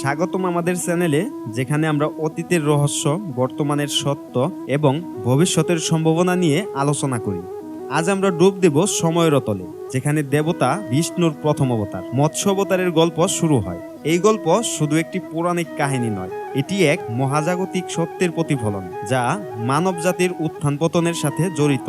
স্বাগতম আমাদের চ্যানেলে, যেখানে আমরা অতীতের রহস্য, বর্তমানের সত্য এবং ভবিষ্যতের সম্ভাবনা নিয়ে আলোচনা করি। আজ আমরা ডুব দেব সময়ের অতলে, যেখানে দেবতা বিষ্ণুর প্রথম অবতার, মৎস্য অবতারের গল্প শুরু হয়। এই গল্প শুধু একটি পৌরাণিক কাহিনী নয়, এটি এক মহাজাগতিক সত্যের প্রতিফলন, যা মানব জাতির উত্থান পতনের সাথে জড়িত।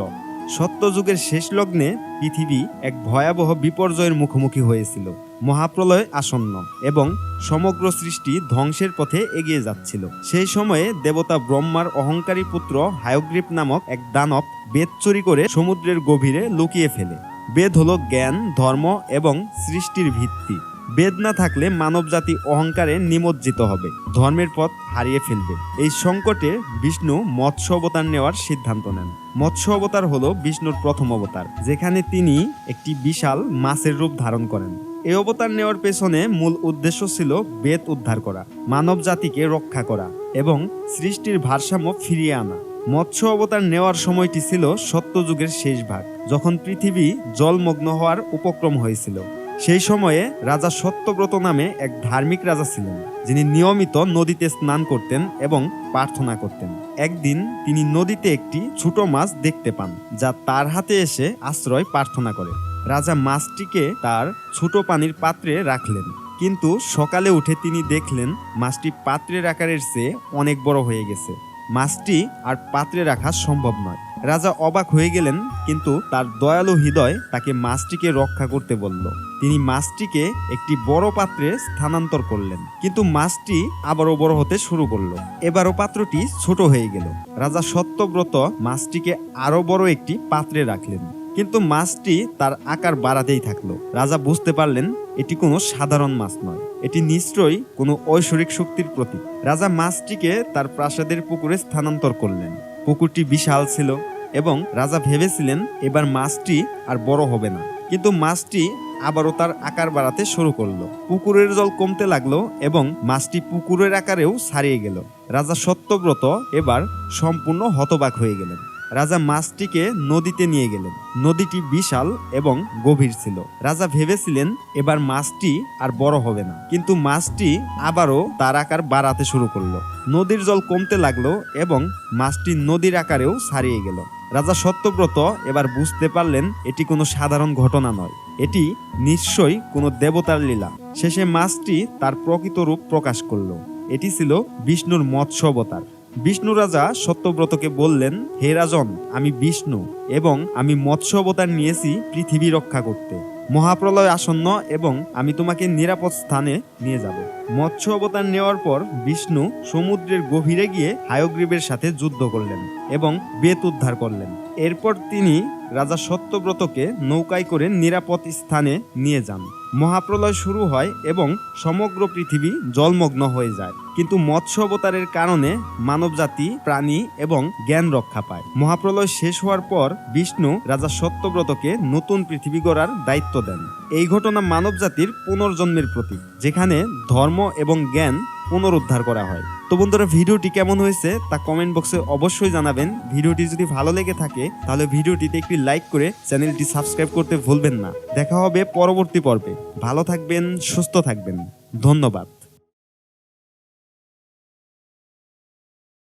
সত্যযুগের শেষ লগ্নে পৃথিবী এক ভয়াবহ বিপর্যয়ের মুখোমুখি হয়েছিল, মহাপ্রলয় আসন্ন এবং সমগ্র সৃষ্টি ধ্বংসের পথে এগিয়ে যাচ্ছিল। সেই সময়ে দেবতা ব্রহ্মার অহংকারী পুত্র হায়গ্রীব নামক এক দানব বেদ চুরি করে সমুদ্রের গভীরে লুকিয়ে ফেলে। বেদ হলো জ্ঞান, ধর্ম এবং সৃষ্টির ভিত্তি। বেদ না থাকলে মানবজাতি অহংকারে নিমজ্জিত হবে, ধর্মের পথ হারিয়ে ফেলবে। এই সংকটে বিষ্ণু মৎস্য অবতার নেওয়ার সিদ্ধান্ত নেন। মৎস্য অবতার হলো বিষ্ণুর প্রথম অবতার, যেখানে তিনি একটি বিশাল মাছের রূপ ধারণ করেন। এই অবতার নেওয়ার পেছনে মূল উদ্দেশ্য ছিল বেদ উদ্ধার করা, মানব জাতিকে রক্ষা করা এবং সৃষ্টির ভারসাম্য ফিরিয়ে আনা। মৎস্য অবতার নেওয়ার সময়টি ছিল সত্যযুগের শেষ ভাগ যখন পৃথিবী জলমগ্ন হওয়ার উপক্রম হয়েছিল। সেই সময়ে রাজা সত্যব্রত নামে এক ধার্মিক রাজা ছিলেন, যিনি নিয়মিত নদীতে স্নান করতেন এবং প্রার্থনা করতেন। একদিন তিনি নদীতে একটি ছোট মাছ দেখতে পান, যা তার হাতে এসে আশ্রয় প্রার্থনা করে। রাজা মাছটিকে তার ছোট পানির পাত্রে রাখলেন, কিন্তু সকালে উঠে তিনি দেখলেন মাছটি পাত্রের আকারের চেয়ে অনেক বড় হয়ে গেছে। মাছটি আর পাত্রে রাখা সম্ভব নয়। রাজা অবাক হয়ে গেলেন, কিন্তু তার দয়ালু হৃদয় তাকে মাছটিকে রক্ষা করতে বলল। তিনি মাছটিকে একটি বড় পাত্রে স্থানান্তর করলেন। কিন্তু মাছটি আবারও বড় হতে শুরু করল। এবারও পাত্রটি ছোট হয়ে গেল। রাজা সত্যব্রত মাছটিকে আরও বড় একটি পাত্রে রাখলেন। কিন্তু মাছটি তার আকার বাড়াতেই থাকল। রাজা বুঝতে পারলেন, এটি কোনো সাধারণ মাছ নয়। এটি নিশ্চয়ই কোনো ঐশ্বরিক শক্তির প্রতীক। রাজা মাছটিকে তার প্রাসাদের পুকুরে স্থানান্তর করলেন। পুকুরটি বিশাল ছিল এবং রাজা ভেবেছিলেন, এবার মাছটি আর বড় হবে না। কিন্তু মাছটি আবারও তার আকার বাড়াতে শুরু করল। পুকুরের জল কমতে লাগল এবং মাছটি পুকুরের আকারেও ছাড়িয়ে গেল। রাজা সত্যব্রত এবার সম্পূর্ণ হতবাক হয়ে গেলেন। রাজা মাছটিকে নদীতে নিয়ে গেলেন। নদীটি বিশাল এবং গভীর ছিল। রাজা ভেবেছিলেন এবার মাছটি আর বড় হবে না। কিন্তু মাছটি আবারও তার আকার বাড়াতে শুরু করল। নদীর জল কমতে লাগল এবং মাছটি নদীর আকারেও ছাড়িয়ে গেল। রাজা সত্যব্রত এবার বুঝতে পারলেন এটি কোনো সাধারণ ঘটনা নয়। এটি নিশ্চয়ই কোনো দেবতার লীলা। শেষে মাছটি তার প্রকৃত রূপ প্রকাশ করল। এটি ছিল বিষ্ণুর মৎস্য অবতার। বিষ্ণু রাজা সত্যব্রতকে বললেন, হে রাজন, আমি বিষ্ণু এবং আমি মৎস্য অবতার নিয়েছি পৃথিবী রক্ষা করতে। মহাপ্রলয় আসন্ন এবং আমি তোমাকে নিরাপদ স্থানে নিয়ে যাব। মৎস্য অবতার নেওয়ার পর বিষ্ণু সমুদ্রের গভীরে গিয়ে হায়গ্রীবের সাথে যুদ্ধ করলেন এবং বেত উদ্ধার করলেন। এরপর তিনি রাজা সত্যব্রতকে নৌকায় করে নিরাপদ স্থানে নিয়ে যান। মহাপ্রলয় শুরু হয় এবং সমগ্র পৃথিবী জলমগ্ন হয়ে যায়। কিন্তু মৎস্য অবতারের কারণে মানবজাতি, প্রাণী এবং জ্ঞান রক্ষা পায়। মহাপ্রলয় শেষ হওয়ার পর বিষ্ণু রাজা সত্যব্রতকে নতুন পৃথিবী গড়ার দায়িত্ব দেন। এই ঘটনা মানবজাতির পুনর্জন্মের প্রতীক, যেখানে ধর্ম এবং জ্ঞান পুনরুদ্ধার করা হয়। তো বন্ধুরা, ভিডিওটি কেমন হয়েছে তা কমেন্ট বক্সে অবশ্যই জানাবেন। ভিডিওটি যদি ভালো লেগে থাকে, তাহলে ভিডিওটিতে একটি লাইক করে চ্যানেলটি সাবস্ক্রাইব করতে ভুলবেন না। দেখা হবে পরবর্তী পর্বে। ভালো থাকবেন, সুস্থ থাকবেন। ধন্যবাদ।